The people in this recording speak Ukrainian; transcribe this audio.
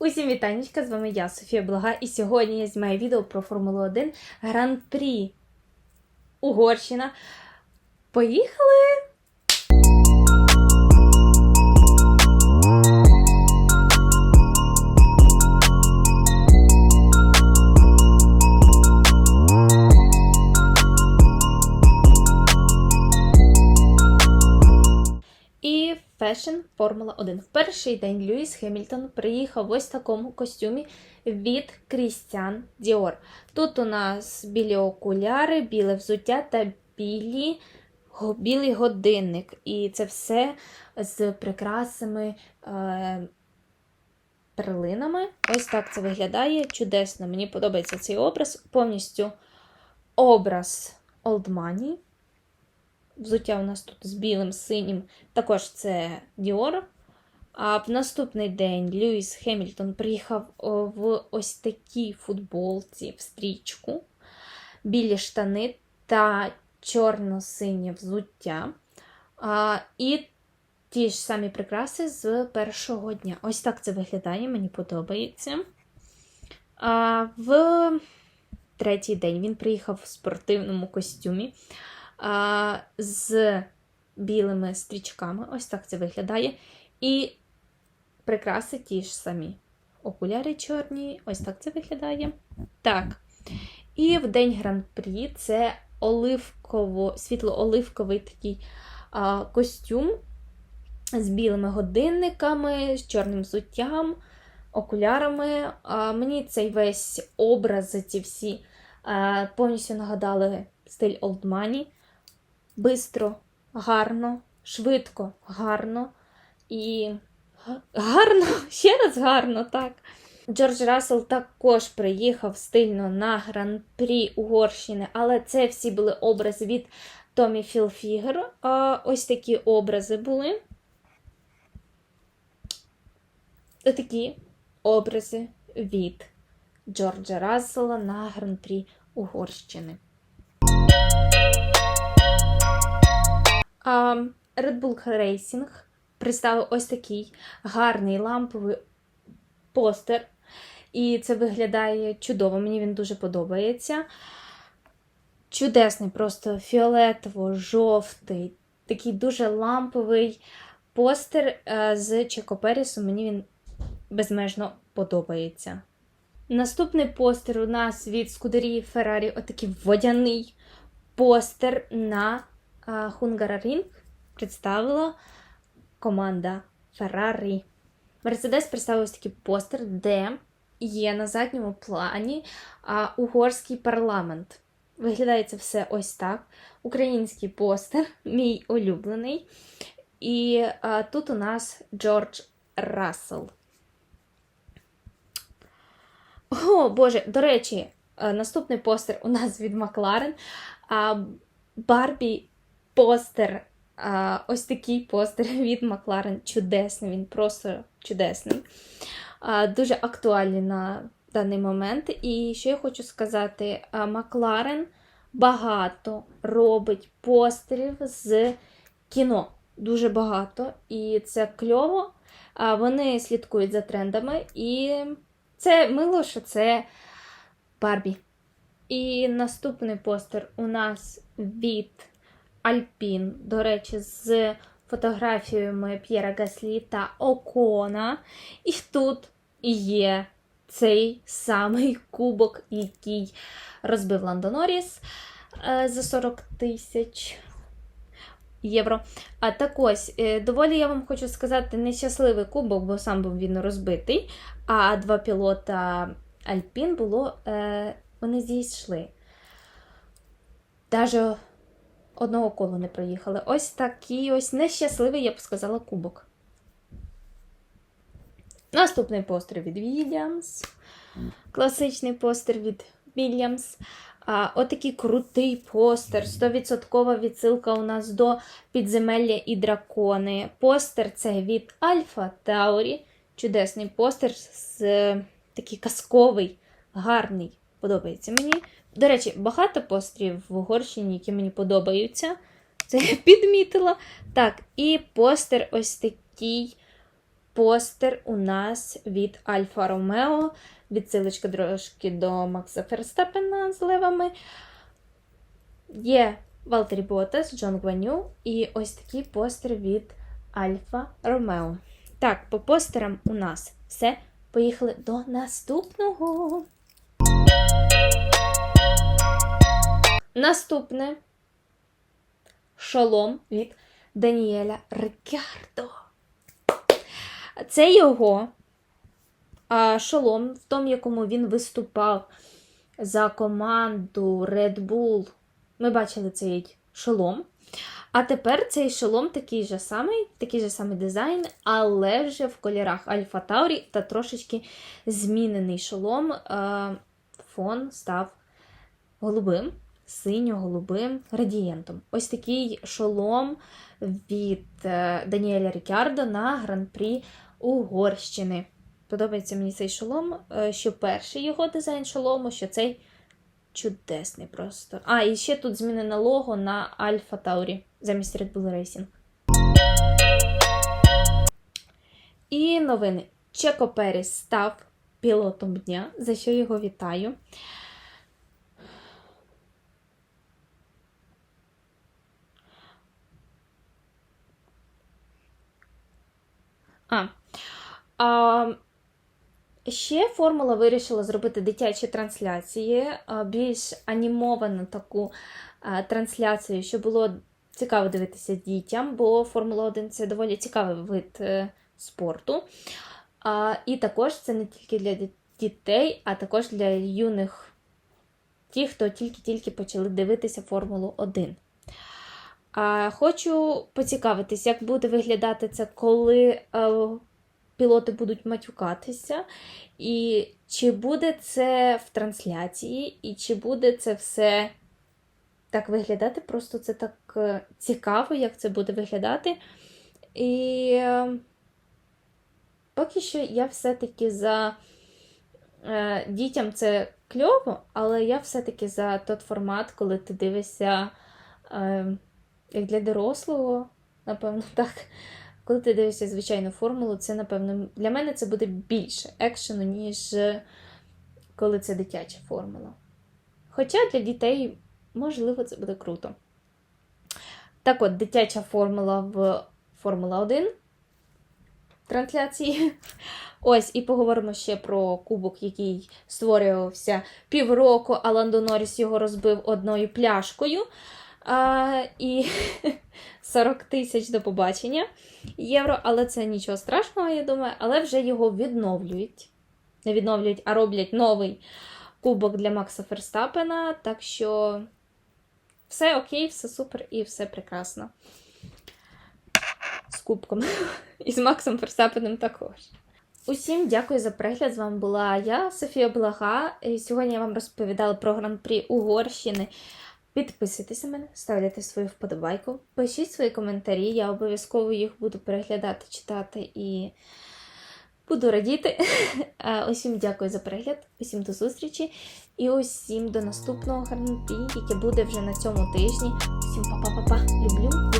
Усім вітанечка, з вами я, Софія Блага, і сьогодні я знімаю відео про Формулу 1 Гран-прі Угорщина. Поїхали! Фешн Формула 1. В перший день Льюіс Хемільтон приїхав в ось такому костюмі від Крістіан Діор. Тут у нас білі окуляри, біле взуття та білі, білий годинник. І це все з прикрасами. Е- Перлинами. Ось так це виглядає чудесно. Мені подобається цей образ. Повністю образ Money. Взуття у нас тут з білим, синім. Також це Діор. А в наступний день Льюіс Хемільтон приїхав в ось такій футболці в стрічку, білі штани та чорно-синє взуття. А, і ті ж самі прикраси з першого дня. Ось так це виглядає, мені подобається. А, в третій день він приїхав в спортивному костюмі з білими стрічками. Ось так це виглядає. І прикраси ті ж самі. Окуляри чорні, ось так це виглядає. Так. І в день гран-прі це оливково, світло-оливковий такий а, костюм з білими годинниками, з чорним взуттям, окулярами. А, мені цей весь образ, ці всі а, повністю нагадали стиль Old Money. Бистро, гарно, швидко, гарно і гарно, ще раз гарно, так. Джордж Рассел також приїхав стильно на гран-прі Угорщини, але це всі були образи від Томі Філфігер. Ось такі образи були. Такі образи від Джорджа Рассела на гран-прі Угорщини. Red Bull Racing представив ось такий гарний ламповий постер. І це виглядає чудово, мені він дуже подобається. Чудесний, просто фіолетово-жовтий, такий дуже ламповий постер е, з Чекоперісом. Мені він безмежно подобається. Наступний постер у нас від Скудерії Феррарі, отакий водяний постер на Хунгарарінг представила команда Ferrari. Мерседес представив такий постер, де є на задньому плані угорський парламент. Виглядає це все ось так. Український постер, мій улюблений. І а, тут у нас Джордж Рассел. О, Боже, до речі, е, наступний постер у нас від Макларен. А, Барбі постер. Ось такий постер від Макларен. Чудесний, він просто чудесний. Дуже актуальний на даний момент. І що я хочу сказати: Макларен багато робить постерів з кіно. Дуже багато. І це кльово. Вони слідкують за трендами. І це мило, що це Барбі. І наступний постер у нас від Альпін, до речі, з фотографіями П'єра Гаслі та Окона. І тут є цей самий кубок, який розбив Ландо Норріс е, за 40 тисяч євро. А так ось, е, доволі я вам хочу сказати, нещасливий кубок, бо сам був він розбитий. А два пілота Альпін було, е, вони зійшли. Даже одного колу не проїхали. Ось такий ось нещасливий, я б сказала, кубок. Наступний постер від Williams. Класичний постер від. А, отакий крутий постер. 100% відсилка у нас до підземелля і дракони. Постер це від Альфа Таурі. Чудесний постер з такий казковий, гарний. Подобається мені. До речі, багато постерів в Угорщині, які мені подобаються. Це я підмітила. Так, і постер ось такий постер у нас від Альфа Ромео. Відсилочка трошки до Макса Ферстапена з левами. Є Валтері Ботас, Джон Гваню і ось такий постер від Альфа Ромео. Так, по постерам у нас все. Поїхали до наступного. Наступне шолом від Даніеля Рикардо. Це його шолом, в тому, якому він виступав за команду Red Bull. Ми бачили цей шолом. А тепер цей шолом такий же самий, такий же самий дизайн, але вже в кольорах Альфа Таурі та трошечки змінений шолом. Фон став голубим, синьо-голубим градієнтом. Ось такий шолом від е, Даніеля Рікардо на гран-прі Угорщини. Подобається мені цей шолом, е, що перший його дизайн шолому, що цей чудесний просто. А, і ще тут змінено лого на Альфа Таурі замість Red Bull Racing. І новини. Чеко Періс став пілотом дня, за що його вітаю. А, а ще формула вирішила зробити дитячі трансляції, більш анімовану таку а, трансляцію, щоб було цікаво дивитися дітям, бо Формула 1 це доволі цікавий вид е, спорту. І також це не тільки для дітей, а також для юних ті, хто тільки-тільки почали дивитися Формулу 1. Хочу поцікавитись, як буде виглядати це, коли е, пілоти будуть матюкатися, і чи буде це в трансляції, і чи буде це все так виглядати. Просто це так е, цікаво, як це буде виглядати. І е, поки що я все-таки за дітям це кльово, але я все-таки за той формат, коли ти дивишся як для дорослого, напевно, так. Коли ти дивишся звичайну формулу, це, напевно, для мене це буде більше екшену, ніж е, коли це дитяча формула. Хоча для дітей, можливо, це буде круто. Так от, дитяча формула в Формула 1 трансляції. Ось, і поговоримо ще про кубок, який створювався півроку, а Ландо Норріс його розбив одною пляшкою. А, і 40 тисяч до побачення євро, але це нічого страшного, я думаю, але вже його відновлюють. Не відновлюють, а роблять новий кубок для Макса Ферстапена. Так що все окей, все супер і все прекрасно. З кубком. І з Максом Ферстапеном також. Усім дякую за перегляд. З вами була я, Софія Блага. І сьогодні я вам розповідала про гран-прі Угорщини. Підписуйтесь на мене, ставляйте свою вподобайку, пишіть свої коментарі, я обов'язково їх буду переглядати, читати і буду радіти. Усім дякую за перегляд, усім до зустрічі і усім до наступного гран-прі, яке буде вже на цьому тижні. Усім па-па-па-па. Люблю.